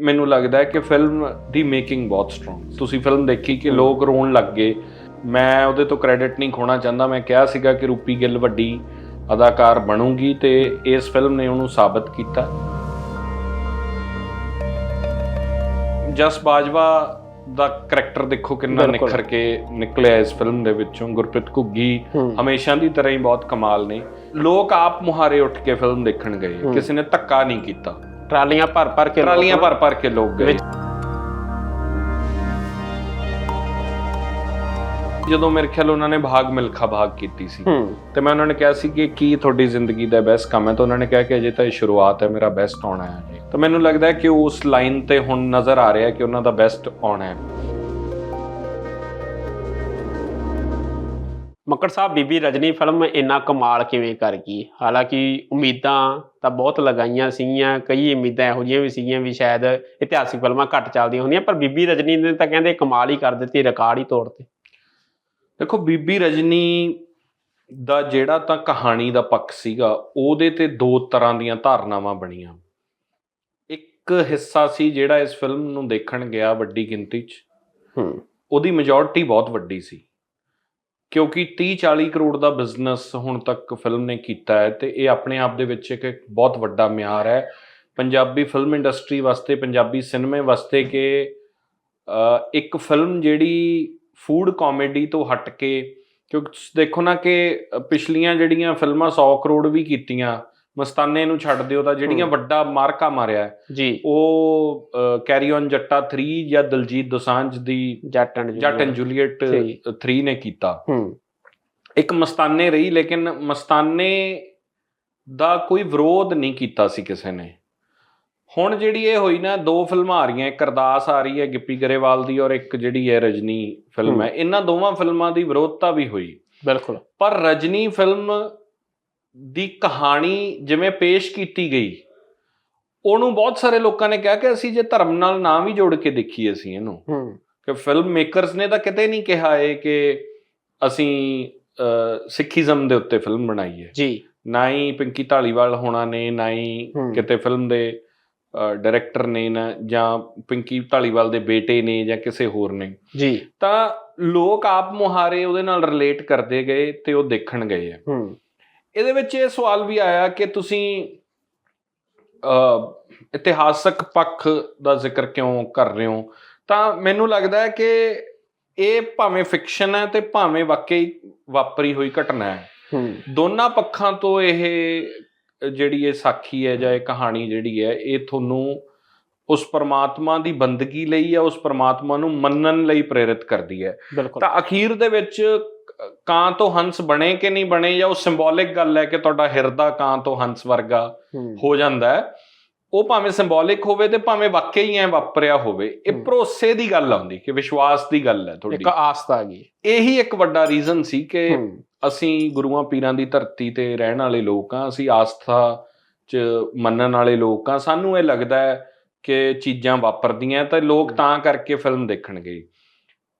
ਮੈਨੂੰ ਲੱਗਦਾ ਹੈ ਕਿ ਫਿਲਮ ਦੀ ਮੇਕਿੰਗ ਬਹੁਤ ਸਟਰੋਂਗ ਤੁਸੀਂ ਫਿਲਮ ਦੇਖੀ ਕਿ ਲੋਕ ਰੋਣ ਲੱਗ ਗਏ। ਮੈਂ ਉਹਦੇ ਤੋਂ ਕ੍ਰੈਡਿਟ ਨਹੀਂ ਖੋਣਾ ਚਾਹੁੰਦਾ। ਮੈਂ ਕਿਹਾ ਸੀਗਾ ਕਿ ਰੂਪੀ ਗਿੱਲ ਵੱਡੀ ਅਦਾਕਾਰ ਬਣੂਗੀ ਤੇ ਇਸ ਫਿਲਮ ਨੇ ਉਹਨੂੰ ਸਾਬਤ ਕੀਤਾ। ਜਸ ਬਾਜਵਾ ਦਾ ਕਰੈਕਟਰ ਦੇਖੋ ਕਿੰਨਾ। ਨਿਖਰ ਕੇ ਨਿਕਲਿਆ ਇਸ ਫਿਲਮ ਦੇ ਵਿੱਚੋਂ। ਗੁਰਪ੍ਰੀਤ ਘੁੱਗੀ। ਹਮੇਸ਼ਾ ਦੀ ਤਰ੍ਹਾਂ ਹੀ ਬਹੁਤ ਕਮਾਲ ਨੇ। ਲੋਕ ਆਪ ਮੁਹਾਰੇ ਉੱਠ ਕੇ ਫਿਲਮ ਦੇਖਣ ਗਏ। ਕਿਸੇ ਨੇ ਧੱਕਾ ਨਹੀਂ ਕੀਤਾ। ਟਰਾਲੀਆਂ ਭਰ ਭਰ ਕੇ ਟਰਾਲੀਆਂ ਭਰ ਭਰ ਕੇ ਲੋਕ ਗਏ। ਜਦੋਂ ਮੇਰੇ ਖਿਆਲ ਉਹਨਾਂ ਨੇ ਭਾਗ ਮਿਲਖਾ ਭਾਗ ਕੀਤੀ ਸੀ। ਹੂੰ। ਤੇ ਮੈਂ ਉਹਨਾਂ ਨੇ ਕਿਹਾ ਸੀ ਕਿ ਕੀ ਤੁਹਾਡੀ ਜ਼ਿੰਦਗੀ ਦਾ ਬੈਸਟ ਕੰਮ ਹੈ ਤਾਂ ਉਹਨਾਂ ਨੇ ਕਿਹਾ ਕਿ ਅਜੇ ਤਾਂ ਇਹ ਸ਼ੁਰੂਆਤ ਹੈ ਮੇਰਾ ਬੈਸਟ ਆਉਣਾ ਹੈ। ਤਾਂ ਮੈਨੂੰ ਲੱਗਦਾ ਹੈ ਕਿ ਉਸ ਲਾਈਨ ਤੇ ਹੁਣ ਨਜ਼ਰ ਆ ਰਿਹਾ ਕਿ ਉਹਨਾਂ ਦਾ ਬੈਸਟ ਆਉਣਾ ਹੈ। ਮੱਕੜ ਸਾਹਿਬ ਬੀਬੀ ਰਜਨੀ ਫਿਲਮ ਇੰਨਾ ਕਮਾਲ ਕਿਵੇਂ ਕਰ ਗਈ? ਹਾਲਾਂਕਿ ਉਮੀਦਾਂ ਤਾਂ ਬਹੁਤ ਲਗਾਈਆਂ ਸੀਗੀਆਂ ਕਈ ਉਮੀਦਾਂ ਇਹੋ ਜਿਹੀਆਂ ਵੀ ਸੀਗੀਆਂ ਵੀ ਸ਼ਾਇਦ ਇਤਿਹਾਸਿਕ ਫਿਲਮਾਂ ਘੱਟ ਚੱਲਦੀਆਂ ਹੁੰਦੀਆਂ ਪਰ ਬੀਬੀ ਰਜਨੀ ਨੇ ਤਾਂ ਕਹਿੰਦੇ ਕਮਾਲ ਹੀ ਕਰ ਦਿੱਤੀ ਰਿਕਾਰਡ ਹੀ ਤੋੜਤੇ ਦੇਖੋ ਬੀਬੀ ਰਜਨੀ ਦਾ ਜਿਹੜਾ ਤਾਂ ਕਹਾਣੀ ਦਾ ਪੱਖ ਸੀਗਾ ਉਹਦੇ ਤੇ ਦੋ ਤਰ੍ਹਾਂ ਦੀਆਂ ਧਾਰਨਾਵਾਂ ਬਣੀਆਂ। ਇੱਕ ਹਿੱਸਾ ਸੀ ਜਿਹੜਾ ਇਸ ਫਿਲਮ ਨੂੰ ਦੇਖਣ ਗਿਆ ਵੱਡੀ ਗਿਣਤੀ 'ਚ। ਹੂੰ। ਉਹਦੀ ਮੈਜੋਰਟੀ ਬਹੁਤ ਵੱਡੀ ਸੀ। ਕਿਉਂਕਿ 30 40 ਕਰੋੜ ਦਾ ਬਿਜ਼ਨਸ ਹੁਣ ਤੱਕ ਫਿਲਮ ਨੇ ਕੀਤਾ ਹੈ ਤੇ ਇਹ ਆਪਣੇ ਆਪ ਦੇ ਵਿੱਚ ਇੱਕ ਬਹੁਤ ਵੱਡਾ ਮਿਆਰ ਹੈ। ਪੰਜਾਬੀ ਫਿਲਮ ਇੰਡਸਟਰੀ ਵਾਸਤੇ, ਪੰਜਾਬੀ ਸਿਨੇਮੇ ਵਾਸਤੇ ਕਿ ਇੱਕ ਫਿਲਮ ਜਿਹੜੀ ਫੂਡ ਕਾਮੇਡੀ ਤੋਂ ਹਟ ਕੇ, ਕਿਉਂਕਿ ਤੁਸੀਂ ਦੇਖੋ ਨਾ ਕਿ ਪਿਛਲੀਆਂ ਜਿਹੜੀਆਂ ਫਿਲਮਾਂ 100 ਕਰੋੜ ਵੀ ਕੀਤੀਆਂ ਮਸਤਾਨੇ ਨੂੰ ਛੱਡ ਦਿਓ ਤਾਂ ਜਿਹੜੀਆਂ। ਵੱਡਾ ਮਾਰਕਾ ਮਾਰਿਆ ਜੀ। ਉਹ ਕੈਰੀ ਔਨ ਜੱਟਾ 3 ਜਾਂ ਦਲਜੀਤ ਦੋਸਾਂਝ ਦੀ ਜੱਟ ਐਂਡ ਜੱਟ ਐਂਡ ਜੂਲੀਅਟ। ਸਹੀ। 3 ਨੇ ਕੀਤਾ। ਹੂੰ। ਇੱਕ ਮਸਤਾਨੇ ਰਹੀ ਲੇਕਿਨ ਮਸਤਾਨੇ ਦਾ ਕੋਈ ਵਿਰੋਧ ਨਹੀਂ ਕੀਤਾ ਸੀ ਕਿਸੇ ਨੇ। ਹੁਣ ਜਿਹੜੀ ਇਹ ਹੋਈ ਨਾ ਦੋ ਫਿਲਮਾਂ ਆ ਰਹੀਆਂ ਇੱਕ ਅਰਦਾਸ ਆ ਰਹੀ ਹੈ ਗਿੱਪੀ ਗਰੇਵਾਲ ਦੀ ਔਰ ਇੱਕ ਜਿਹੜੀ ਹੈ ਰਜਨੀ ਫਿਲਮ। ਹੈ। ਇਹਨਾਂ ਦੋਵਾਂ ਫਿਲਮਾਂ ਦੀ ਵਿਰੋਧਤਾ ਵੀ ਹੋਈ। ਬਿਲਕੁਲ। ਪਰ ਰਜਨੀ ਫਿਲਮ ਦੀ ਕਹਾਣੀ ਜਿਵੇਂ ਪੇਸ਼ ਕੀਤੀ ਗਈ ਉਹਨੂੰ ਬਹੁਤ ਸਾਰੇ ਲੋਕਾਂ ਨੇ ਕਿਹਾ ਕਿ ਅਸੀਂ ਜੇ ਧਰਮ ਨਾਲ ਨਾ ਵੀ ਜੋੜ ਕੇ ਦੇਖੀਏ ਅਸੀਂ ਇਹਨੂੰ। ਹੂੰ। ਕਿ ਫਿਲਮ ਮੇਕਰਸ ਨੇ ਤਾਂ ਕਿਤੇ ਨਹੀਂ ਕਿਹਾ ਹੈ ਕਿ ਅਸੀਂ ਸਿੱਖੀਜ਼ਮ ਦੇ ਉੱਤੇ ਫਿਲਮ ਬਣਾਈ ਹੈ ਜੀ। ਨਾ ਹੀ ਪਿੰਕੀ ਢਾਲੀਵਾਲ ਹੋਣਾ ਨੇ ਨਾ ਹੀ ਹੂੰ। ਕਿਤੇ ਫਿਲਮ ਦੇ ਡਾਇਰੈਕਟਰ ਨੇ ਨਾ ਜਾਂ ਪਿੰਕੀ ਢਾਲੀਵਾਲ ਦੇ ਬੇਟੇ ਨੇ ਜਾਂ ਕਿਸੇ ਹੋਰ ਨੇ। ਜੀ। ਤਾਂ ਲੋਕ ਆਪ ਮੁਹਾਰੇ ਉਹਦੇ ਨਾਲ ਰਿਲੇਟ ਕਰਦੇ ਗਏ ਤੇ ਉਹ ਦੇਖਣ ਗਏ ਆ। ਹੂੰ। ਇਹਦੇ ਵਿੱਚ ਇਹ ਸਵਾਲ ਵੀ ਆਇਆ ਕਿ ਤੁਸੀਂ ਅ ਇਤਿਹਾਸਕ ਪੱਖ ਦਾ ਜ਼ਿਕਰ ਕਿਉਂ ਕਰ ਰਹੇ ਹੋ? ਤਾਂ ਮੈਨੂੰ ਲੱਗਦਾ ਹੈ ਕਿ ਇਹ ਭਾਵੇਂ ਫਿਕਸ਼ਨ ਹੈ ਤੇ ਭਾਵੇਂ ਵਾਕਈ ਵਾਪਰੀ ਹੋਈ ਘਟਨਾ ਹੈ। ਦੋਨਾਂ ਪੱਖਾਂ ਤੋਂ ਇਹ ਜਿਹੜੀ ਇਹ ਸਾਖੀ ਹੈ ਜਾਂ ਇਹ ਕਹਾਣੀ ਜਿਹੜੀ ਹੈ ਇਹ ਤੁਹਾਨੂੰ ਉਸ ਪਰਮਾਤਮਾ ਦੀ ਬੰਦਗੀ ਲਈ ਜਾਂ ਉਸ ਪਰਮਾਤਮਾ ਨੂੰ ਮੰਨਣ ਲਈ ਪ੍ਰੇਰਿਤ ਕਰਦੀ ਹੈ। ਤਾਂ ਅਖੀਰ ਦੇ ਵਿੱਚ ਕ- ਤੋਂ ਹੰਸ ਬਣੇ ਕਿ ਨਹੀਂ ਬਣੇ ਜਾਂ ਉਹ ਸਿੰਬੋਲਿਕ ਗੱਲ ਹੈ ਕਿ ਤੁਹਾਡਾ ਹਿਰਦਾ ਕਾਂ ਤੋਂ ਹੰਸ ਵਰਗਾ ਹੂੰ। ਜਾਂਦਾ ਹੈ। ਉਹ ਭਾਵੇਂ ਸਿੰਬੋਲਿਕ ਹੋਵੇ ਤੇ ਭਾਵੇਂ ਵਾਕਈ ਹੀ ਐ ਵਾਪਰਿਆ ਹੋਵੇ ਇਹ। ਭਰੋਸੇ ਦੀ ਗੱਲ ਆਉਂਦੀ ਕਿ ਵਿਸ਼ਵਾਸ ਦੀ ਗੱਲ ਹੈ ਤੁਹਾਡੀ। ਇੱਕ ਆਸਤਾ ਆ ਗਈ ਇਹੀ ਇੱਕ ਵੱਡਾ ਰੀਜ਼ਨ ਸੀ ਕਿ ਅਸੀਂ ਗੁਰੂਆਂ ਪੀਰਾਂ ਦੀ ਧਰਤੀ ਤੇ ਰਹਿਣ ਵਾਲੇ ਲੋਕ ਆ ਅਸੀਂ ਆਸਥਾ 'ਚ ਮੰਨਣ ਵਾਲੇ ਲੋਕ ਆ ਸਾਨੂੰ ਇਹ ਲੱਗਦਾ ਹੈ ਕਿ ਚੀਜ਼ਾਂ ਵਾਪਰਦੀਆਂ ਤਾਂ ਲੋਕ। ਤਾਂ ਕਰਕੇ ਫਿਲਮ ਦੇਖਣ ਗਏ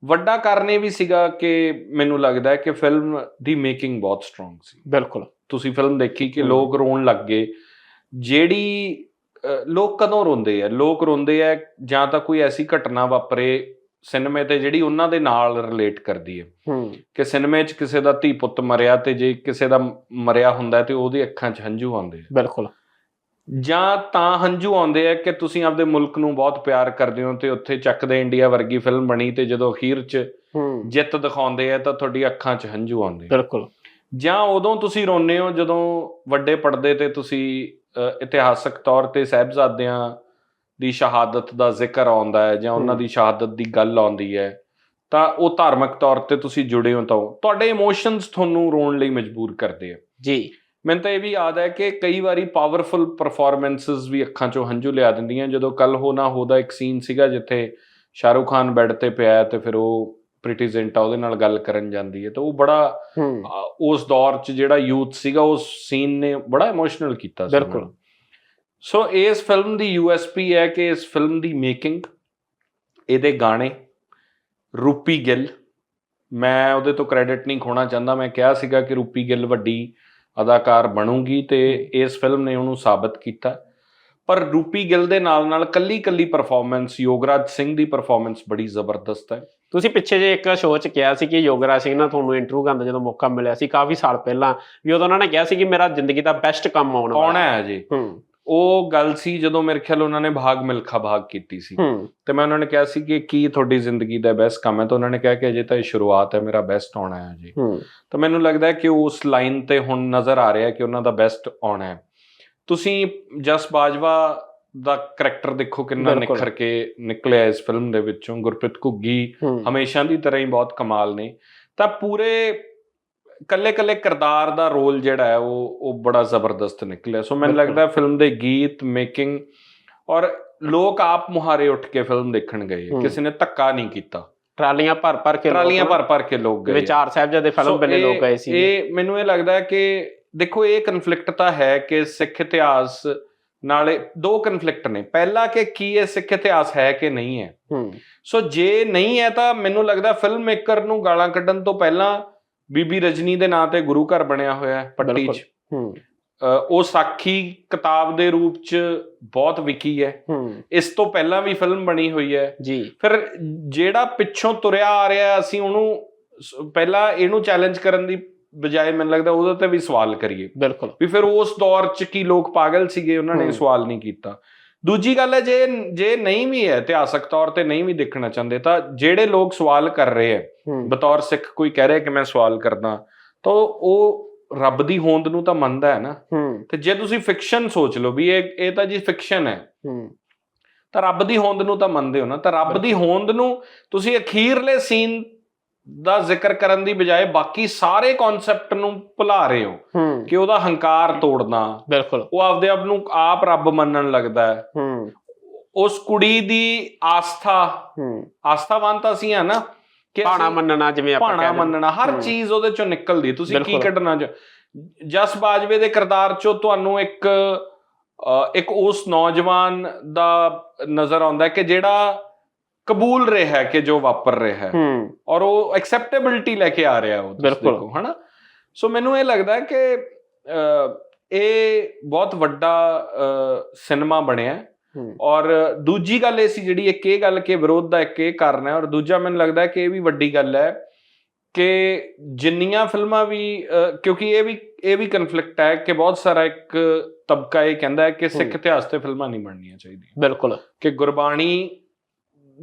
ਵੱਡਾ ਕਾਰਨ ਇਹ ਵੀ ਸੀਗਾ ਕਿ ਮੈਨੂੰ ਲੱਗਦਾ ਹੈ ਕਿ ਫਿਲਮ ਦੀ ਮੇਕਿੰਗ ਬਹੁਤ ਸਟਰੋਂਗ ਸੀ। ਬਿਲਕੁਲ। ਤੁਸੀਂ ਫਿਲਮ ਦੇਖੀ ਕਿ। ਲੋਕ ਰੋਣ ਲੱਗ ਗਏ। ਜਿਹੜੀ ਲੋਕ ਕਦੋਂ ਰੋਂਦੇ ਆ? ਲੋਕ ਰੋਂਦੇ ਆ ਜਾਂ ਤਾਂ ਕੋਈ ਐਸੀ ਘਟਨਾ ਵਾਪਰੇ ਸਿਨੇਮੇ ਤੇ ਜਿਹੜੀ ਉਹਨਾਂ ਦੇ ਨਾਲ ਰਿਲੇਟ ਕਰਦੀ ਹੈ। ਹੂੰ। ਕਿ ਸਿਨੇਮੇ 'ਚ ਕਿਸੇ ਦਾ ਧੀ ਪੁੱਤ ਮਰਿਆ ਤੇ ਜੇ ਕਿਸੇ ਦਾ ਮਰਿਆ ਹੁੰਦਾ ਤੇ ਉਹਦੀ ਅੱਖਾਂ 'ਚ ਹੰਝੂ ਆਉਂਦੇ ਬਿਲਕੁਲ। ਜਾਂ ਤਾਂ ਹੰਝੂ ਆਉਂਦੇ ਆ ਕਿ ਤੁਸੀਂ ਆਪਦੇ ਮੁਲਕ ਨੂੰ ਬਹੁਤ ਪਿਆਰ ਕਰਦੇ ਹੋ ਤੇ ਉੱਥੇ ਚੱਕਦੇ ਇੰਡੀਆ ਵਰਗੀ ਫਿਲਮ ਬਣੀ ਤੇ ਜਦੋਂ ਅਖੀਰ 'ਚ ਜਿੱਤ ਦਿਖਾਉਂਦੇ ਆ ਤਾਂ ਤੁਹਾਡੀ ਅੱਖਾਂ 'ਚ ਹੰਝੂ ਆਉਂਦੇ ਬਿਲਕੁਲ। ਜਾਂ ਉਦੋਂ ਤੁਸੀਂ ਰੋਨੇ ਹੋ ਜਦੋਂ ਵੱਡੇ ਪਰਦੇ ਤੇ ਤੁਸੀਂ ਇਤਿਹਾਸਕ ਤੌਰ ਤੇ ਸਹਿਬਜ਼ਾਦਿਆਂ ਦੀ ਸ਼ਹਾਦਤ ਦਾ ਜ਼ਿਕਰ ਆਉਂਦਾ ਹੈ ਜਾਂ ਉਹਨਾਂ। ਦੀ ਸ਼ਹਾਦਤ ਦੀ ਗੱਲ ਆਉਂਦੀ ਹੈ ਤਾਂ ਉਹ ਧਾਰਮਿਕ ਤੌਰ ਤੇ ਤੁਸੀਂ ਜੁੜੇ ਹੋ ਤਾਂ ਤੁਹਾਡੇ ਇਮੋਸ਼ਨਸ ਤੁਹਾਨੂੰ ਰੋਣ ਲਈ ਮਜਬੂਰ ਕਰਦੇ ਆ। ਜੀ। ਮੈਨੂੰ ਤਾਂ ਇਹ ਵੀ ਯਾਦ ਹੈ ਕਿ ਕਈ ਵਾਰੀ ਪਾਵਰਫੁਲ ਪਰਫਾਰਮੈਂਸਸ ਵੀ ਅੱਖਾਂ 'ਚੋਂ ਹੰਝੂ ਲਿਆ ਦਿੰਦੀਆਂ ਜਦੋਂ ਕੱਲ ਹੋ ਨਾ ਹੋ ਦਾ ਇੱਕ ਸੀਨ ਸੀਗਾ ਜਿੱਥੇ ਸ਼ਾਹਰੁਖ ਖਾਨ ਬੈੱਡ ਤੇ ਪਿਆ ਹੈ ਤੇ ਫਿਰ ਉਹ ਪ੍ਰੀਟੀ ਜ਼ਿੰਟਾ ਉਹਦੇ ਨਾਲ ਗੱਲ ਕਰਨ ਜਾਂਦੀ ਹੈ ਤਾਂ ਉਹ ਬੜਾ ਉਸ ਦੌਰ 'ਚ ਜਿਹੜਾ ਯੂਥ ਸੀਗਾ ਉਸ ਸੀਨ ਨੇ ਬੜਾ ਇਮੋਸ਼ਨਲ ਕੀਤਾ ਸੀ ਬਿਲਕੁਲ। ਸੋ ਇਸ ਫਿਲਮ ਦੀ ਯੂਐਸਪੀ ਹੈ ਕਿ ਇਸ ਫਿਲਮ ਦੀ ਮੇਕਿੰਗ ਇਹਦੇ ਗਾਣੇ ਰੂਪੀ ਗਿੱਲ ਮੈਂ ਉਹਦੇ ਤੋਂ ਕ੍ਰੈਡਿਟ ਨਹੀਂ ਖੋਣਾ ਚਾਹੁੰਦਾ ਮੈਂ ਕਿਹਾ ਸੀਗਾ ਕਿ ਰੂਪੀ ਗਿੱਲ ਵੱਡੀ ਅਦਾਕਾਰ ਬਣੂਗੀ ਤੇ ਇਸ ਫਿਲਮ ਨੇ ਉਹਨੂੰ ਸਾਬਤ ਕੀਤਾ। ਪਰ ਰੂਪੀ ਗਿੱਲ ਦੇ ਨਾਲ ਨਾਲ ਕੱਲੀ ਕੱਲੀ ਪਰਫਾਰਮੈਂਸ ਯੋਗਰਾਜ ਸਿੰਘ ਦੀ ਪਰਫਾਰਮੈਂਸ ਬੜੀ ਜ਼ਬਰਦਸਤ ਹੈ। ਤੁਸੀਂ ਪਿੱਛੇ ਜੇ ਇੱਕ ਸ਼ੋਅ 'ਚ ਕਿਹਾ ਸੀ ਕਿ ਯੋਗਰਾਜ ਸਿੰਘ ਨਾਲ ਤੁਹਾਨੂੰ ਇੰਟਰਵਿਊ ਕਰਨ ਦਾ ਜਦੋਂ ਮੌਕਾ ਮਿਲਿਆ ਸੀ ਕਾਫੀ ਸਾਲ ਪਹਿਲਾਂ ਵੀ ਉਦੋਂ ਉਹਨਾਂ ਨੇ ਕਿਹਾ ਸੀ ਕਿ ਮੇਰਾ ਜ਼ਿੰਦਗੀ ਦਾ ਬੈਸਟ ਕੰਮ ਆਉਣ ਵਾਲਾ ਆਉਣਾ ਹੈ। ਜੀ ਹੂੰ। ਉਹ ਗੱਲ ਸੀ ਜਦੋਂ ਮੇਰੇ ਖਿਆਲ ਉਹਨਾਂ ਨੇ ਭਾਗ ਮਿਲਖਾ ਭਾਗ ਕੀਤੀ ਸੀ। ਤੇ ਮੈਂ ਉਹਨਾਂ ਨੇ ਕਿਹਾ ਸੀ ਕਿ ਕੀ ਤੁਹਾਡੀ ਜ਼ਿੰਦਗੀ ਦਾ ਬੈਸਟ ਕੰਮ ਹੈ ਤਾਂ ਉਹਨਾਂ ਨੇ ਕਿਹਾ ਕਿ ਅਜੇ ਤਾਂ ਇਹ ਸ਼ੁਰੂਆਤ ਹੈ ਮੇਰਾ ਬੈਸਟ ਆਉਣਾ ਹੈ ਜੀ ਤਾਂ ਮੈਨੂੰ ਲੱਗਦਾ ਹੈ ਕਿ ਉਸ ਲਾਈਨ ਤੇ ਹੁਣ ਨਜ਼ਰ ਆ ਰਿਹਾ ਹੈ ਕਿ ਉਹਨਾਂ ਦਾ ਬੈਸਟ ਆਉਣਾ ਹੈ। ਤੁਸੀਂ ਜਸ ਬਾਜਵਾ ਦਾ ਕਰੈਕਟਰ ਦੇਖੋ ਕਿੰਨਾ। ਨਿਖਰ ਕੇ ਨਿਕਲਿਆ ਇਸ ਫਿਲਮ ਦੇ ਵਿੱਚੋਂ। ਗੁਰਪ੍ਰੀਤ ਘੁੱਗੀ ਹਮੇਸ਼ਾ ਦੀ ਤਰ੍ਹਾਂ ਹੀ ਬਹੁਤ ਕਮਾਲ ਨੇ। ਤਾਂ ਪੂਰੇ ਕੱਲੇ ਕੱਲੇ ਕਿਰਦਾਰ ਦਾ ਰੋਲ ਜਿਹੜਾ ਹੈ ਉਹ ਉਹ ਬੜਾ ਜ਼ਬਰਦਸਤ ਨਿਕਲਿਆ। ਸੋ ਮੈਨੂੰ। ਲੱਗਦਾ ਫਿਲਮ ਦੇ ਗੀਤ ਮੇਕਿੰਗ ਔਰ ਲੋਕ ਆਪ ਮੁਹਾਰੇ ਉੱਠ ਕੇ ਫਿਲਮ ਦੇਖਣ ਗਏ। ਕਿਸੇ ਨੇ ਧੱਕਾ ਨਹੀਂ ਕੀਤਾ। ਟਰਾਲੀਆਂ ਭਰ ਭਰ ਕੇ ਟਰਾਲੀਆਂ ਭਰ ਭਰ ਕੇ ਲੋਕ ਗਏ। ਵਿਚਾਰ ਸਾਹਿਬਜ਼ਾਦੇ ਫਿਲਮ ਇਹ- ਲੋਕ ਗਏ ਸੀ। ਇਹ ਮੈਨੂੰ ਇਹ ਲੱਗਦਾ ਕਿ ਦੇਖੋ ਇਹ ਕਨਫਲਿਕਟ ਤਾਂ ਹੈ ਕਿ ਸਿੱਖ ਇਤਿਹਾਸ ਨਾਲੇ ਦੋ ਕਨਫਲਿਕਟ ਨੇ। ਪਹਿਲਾ ਕਿ ਕੀ ਇਹ ਸਿੱਖ ਇਤਿਹਾਸ ਹੈ ਕਿ ਨਹੀਂ ਹੈ? ਹੂੰ। ਸੋ ਜੇ ਨਹੀਂ ਹੈ ਤਾਂ ਮੈਨੂੰ ਲੱਗਦਾ ਫਿਲਮ ਮੇਕਰ ਨੂੰ ਗਾਲਾਂ ਕੱਢਣ ਤੋਂ ਪਹਿਲਾਂ ਬੀਬੀ ਰਜਨੀ ਦੇ ਨਾਂ ਤੇ ਗੁਰੂ ਘਰ ਬਣਿਆ ਹੋਇਆ ਹੈ ਪੱਟੀ। 'ਚ। ਹੂੰ। ਉਹ ਸਾਖੀ ਕਿਤਾਬ ਦੇ ਰੂਪ 'ਚ ਬਹੁਤ ਵਿਕੀ ਹੈ। ਇਸ ਤੋਂ ਪਹਿਲਾਂ ਵੀ ਫਿਲਮ ਬਣੀ ਹੋਈ ਹੈ। ਜੀ। ਫਿਰ ਜਿਹੜਾ ਪਿੱਛੋਂ ਤੁਰਿਆ ਆ ਰਿਹਾ ਅਸੀਂ ਉਹਨੂੰ ਪਹਿਲਾਂ ਇਹਨੂੰ ਚੈਲੰਜ ਕਰਨ ਦੀ ਬਜਾਏ ਮੈਨੂੰ ਲੱਗਦਾ ਉਹਦੇ ਤੇ ਵੀ ਸਵਾਲ ਕਰੀਏ। ਬਿਲਕੁਲ। ਵੀ ਫਿਰ ਉਸ ਦੌਰ 'ਚ ਕੀ ਲੋਕ ਪਾਗਲ ਸੀਗੇ ਉਹਨਾਂ ਨੇ। ਸਵਾਲ ਨਹੀਂ ਕੀਤਾ। ਦੂਜੀ ਗੱਲ ਹੈ ਜੇ ਜੇ ਨਹੀਂ ਵੀ ਹੈ ਇਤਿਹਾਸਕ ਤੌਰ ਤੇ ਨਹੀਂ ਵੀ ਦੇਖਣਾ ਚਾਹੁੰਦੇ ਤਾਂ ਜਿਹੜੇ ਲੋਕ ਸਵਾਲ ਕਰ ਰਹੇ ਹੈ ਬਤੌਰ ਸਿੱਖ ਕੋਈ ਕਹਿ ਰਿਹਾ ਕਿ ਮੈਂ ਸਵਾਲ ਕਰਦਾ ਤਾਂ ਉਹ ਰੱਬ ਦੀ ਹੋਂਦ ਨੂੰ ਤਾਂ ਮੰਨਦਾ ਹੈ ਨਾ। ਤੇ ਜੇ ਤੁਸੀਂ ਫਿਕਸ਼ਨ ਸੋਚ ਲਓ ਵੀ ਇਹ ਇਹ ਤਾਂ ਜੀ ਫਿਕਸ਼ਨ ਹੂੰ। ਤਾਂ ਰੱਬ ਦੀ ਹੋਂਦ ਨੂੰ ਤਾਂ ਮੰਨਦੇ ਹੋ ਨਾ। ਤਾਂ ਰੱਬ ਦੀ ਹੋਂਦ ਨੂੰ ਤੁਸੀਂ ਅਖੀਰਲੇ ਸੀਨ ਦਾ ਜ਼ਿਕਰ ਕਰਨ ਦੀ ਬਜਾਏ ਬਾਕੀ ਸਾਰੇ ਕਨਸੈਪਟ ਨੂੰ ਭੁਲਾ ਰਹੇ ਹੋ ਕਿ ਉਹਦਾ ਹੰਕਾਰ ਤੋੜਨਾ। ਬਿਲਕੁਲ। ਉਹ ਆਪਦੇ ਆਪ ਨੂੰ ਆਪ ਰੱਬ ਮੰਨਣ ਲੱਗਦਾ ਹੈ। ਉਸ ਕੁੜੀ ਦੀ ਆਸਥਾ ਆਸਥਾਵਾਨ ਤਾਂ ਅਸੀਂ ਆ ਨਾ ਕਿ ਭਾਣਾ ਮੰਨਣਾ ਜਿਵੇਂ ਆਪਾਂ ਭਾਣਾ ਕਹਿੰਦੇ ਮੰਨਣਾ ਹਰ। ਚੀਜ਼ ਉਹਦੇ ਚੋਂ ਨਿਕਲਦੀ। ਤੁਸੀਂ ਕੀ। ਕੱਢਣਾ ਜਸ ਬਾਜਵੇ ਦੇ ਕਿਰਦਾਰ ਚੋਂ ਤੁਹਾਨੂੰ ਇੱਕ ਇੱਕ ਉਸ ਨੌਜਵਾਨ ਦਾ ਨਜ਼ਰ ਆਉਂਦਾ ਕਿ ਜਿਹੜਾ ਕਬੂਲ ਰਿਹਾ ਹੈ ਕਿ ਜੋ ਵਾਪਰ ਰਿਹਾ ਹੈ। ਔਰ ਉਹ ਐਕਸੈਪਟੇਬਿਲਟੀ ਲੈ ਕੇ ਆ ਰਿਹਾ ਉਹ ਬਿਲਕੁਲ। ਦੇਖੋ ਹਨਾ? ਸੋ ਮੈਨੂੰ ਇਹ ਲੱਗਦਾ ਹੈ ਕਿ ਇਹ ਬਹੁਤ ਵੱਡਾ ਸਿਨੇਮਾ ਬਣਿਆ ਔਰ ਦੂਜੀ ਗੱਲ ਇਹ ਸੀ ਜਿਹੜੀ ਇੱਕ ਇਹ ਗੱਲ ਕਿ ਵਿਰੋਧ ਦਾ ਇੱਕ ਇਹ ਕਾਰਨ ਹੈ। ਔਰ ਦੂਜਾ ਮੈਨੂੰ ਲੱਗਦਾ ਹੈ ਕਿ ਇਹ ਵੀ ਵੱਡੀ ਗੱਲ ਹੈ ਕਿ ਜਿੰਨੀਆਂ ਫਿਲਮਾਂ ਵੀ ਕਿਉਂਕਿ ਇਹ ਵੀ ਇਹ ਵੀ ਕਨਫਲਿਕਟ ਹੈ ਕਿ ਬਹੁਤ ਸਾਰਾ ਇੱਕ ਤਬਕਾ ਇਹ ਕਹਿੰਦਾ ਹੈ ਕਿ ਸਿੱਖ। ਇਤਿਹਾਸ ਤੇ ਫਿਲਮਾਂ ਨਹੀਂ ਬਣਨੀਆਂ ਚਾਹੀਦੀਆਂ। ਬਿਲਕੁਲ। ਕਿ ਗੁਰਬਾਣੀ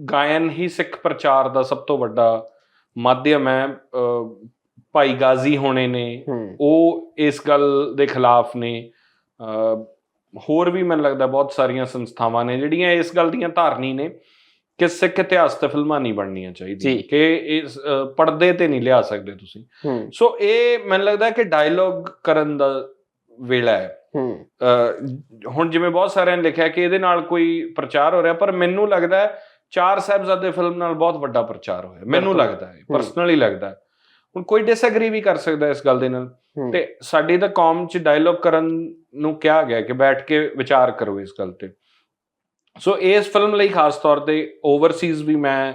ਗਾਇਨ ਹੀ ਸਿੱਖ ਪ੍ਰਚਾਰ ਦਾ ਸਭ ਤੋਂ ਵੱਡਾ ਮਾਧਿਅਮ ਹੈ ਭਾਈ ਗਾਜ਼ੀ ਹੋਣੇ ਨੇ ਉਹ ਇਸ ਗੱਲ ਦੇ ਖਿਲਾਫ ਨੇ ਹੋਰ ਵੀ ਮੈਨੂੰ ਲੱਗਦਾ ਬਹੁਤ ਸਾਰੀਆਂ ਸੰਸਥਾਵਾਂ ਨੇ ਜਿਹੜੀਆਂ ਇਸ ਗੱਲ ਦੀਆਂ ਧਾਰਨੀ ਨੇ ਕਿ ਸਿੱਖ ਇਤਿਹਾਸ ਤੇ ਫਿਲਮਾਂ ਨਹੀਂ ਬਣਨੀਆਂ ਚਾਹੀਦੀਆਂ। ਕਿ ਇਸ ਪਰਦੇ ਤੇ ਨਹੀਂ ਲਿਆ ਸਕਦੇ ਤੁਸੀਂ। ਸੋ ਇਹ ਮੈਨੂੰ ਲੱਗਦਾ ਕਿ ਡਾਇਲੋਗ ਕਰਨ ਦਾ ਵੇਲਾ ਹੈ। ਹੁਣ ਜਿਵੇਂ ਬਹੁਤ ਸਾਰਿਆਂ ਨੇ ਲਿਖਿਆ ਕਿ ਇਹਦੇ ਨਾਲ ਕੋਈ ਪ੍ਰਚਾਰ ਹੋ ਰਿਹਾ ਪਰ ਮੈਨੂੰ ਲੱਗਦਾ ਹੈ ਚਾਰ ਸਾਹਿਬਜ਼ਾਦੇ ਫਿਲਮ ਨਾਲ ਬਹੁਤ ਵੱਡਾ ਪ੍ਰਚਾਰ ਹੋਇਆ। ਮੈਨੂੰ। ਲੱਗਦਾ ਹੈ ਪਰਸਨਲੀ ਲੱਗਦਾ ਹੈ। ਹੁਣ ਕੋਈ ਡਿਸਐਗਰੀ ਵੀ ਕਰ ਸਕਦਾ ਇਸ ਗੱਲ ਦੇ ਨਾਲ। ਤੇ ਸਾਡੀ ਤਾਂ ਕੌਮ 'ਚ ਡਾਇਲੋਗ ਕਰਨ ਨੂੰ ਕਿਹਾ ਗਿਆ ਕਿ ਬੈਠ ਕੇ ਵਿਚਾਰ ਕਰੋ ਇਸ ਗੱਲ ਤੇ। ਸੋ ਇਸ ਫਿਲਮ ਲਈ ਖਾਸ ਤੌਰ ਤੇ ਓਵਰਸੀਜ਼ ਵੀ ਮੈਂ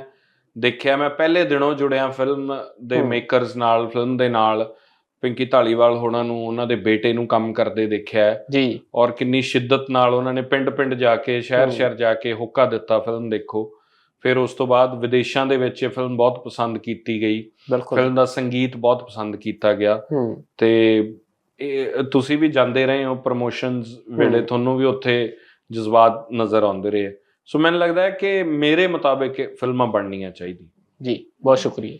ਦੇਖਿਆ। ਮੈਂ ਪਹਿਲੇ ਦਿਨੋਂ ਜੁੜਿਆ ਫਿਲਮ ਦੇ। ਮੇਕਰਸ ਨਾਲ ਫਿਲਮ ਦੇ ਨਾਲ। ਪਿੰਕੀ ਢਾਲੀਵਾਲ ਹੋਣਾ ਨੂੰ ਉਹਨਾਂ ਦੇ ਬੇਟੇ ਨੂੰ ਕੰਮ ਕਰਦੇ ਦੇਖਿਆ। ਜੀ। ਔਰ ਕਿੰਨੀ ਸ਼ਿੱਦਤ ਨਾਲ ਉਹਨਾਂ ਨੇ ਪਿੰਡ-ਪਿੰਡ ਜਾ ਕੇ। ਸ਼ਹਿਰ-ਸ਼ਹਿਰ ਜਾ ਕੇ ਹੁੱਕਾ ਦਿੱਤਾ ਫਿਲਮ ਦੇਖੋ। ਫਿਰ ਉਸ ਤੋਂ ਬਾਅਦ ਵਿਦੇਸ਼ਾਂ ਦੇ ਵਿੱਚ ਇਹ ਫਿਲਮ ਬਹੁਤ ਪਸੰਦ ਕੀਤੀ ਗਈ। ਫਿਲਮ ਦਾ ਸੰਗੀਤ ਬਹੁਤ ਪਸੰਦ ਕੀਤਾ ਗਿਆ। ਤੇ ਇਹ ਤੁਸੀਂ ਵੀ ਜਾਂਦੇ ਰਹੇ ਹੋ ਪ੍ਰੋਮੋਸ਼ਨਸ ਵੇਲੇ। ਤੁਹਾਨੂੰ ਵੀ ਉੱਥੇ ਜਜ਼ਬਾਤ ਨਜ਼ਰ ਆਉਂਦੇ ਰਹੇ। ਸੋ ਮੈਨੂੰ ਲੱਗਦਾ ਹੈ ਕਿ ਮੇਰੇ ਮੁਤਾਬਿਕ ਫਿਲਮਾਂ ਬਣਨੀਆਂ ਚਾਹੀਦੀਆਂ। ਜੀ ਬਹੁਤ ਸ਼ੁਕਰੀਆ।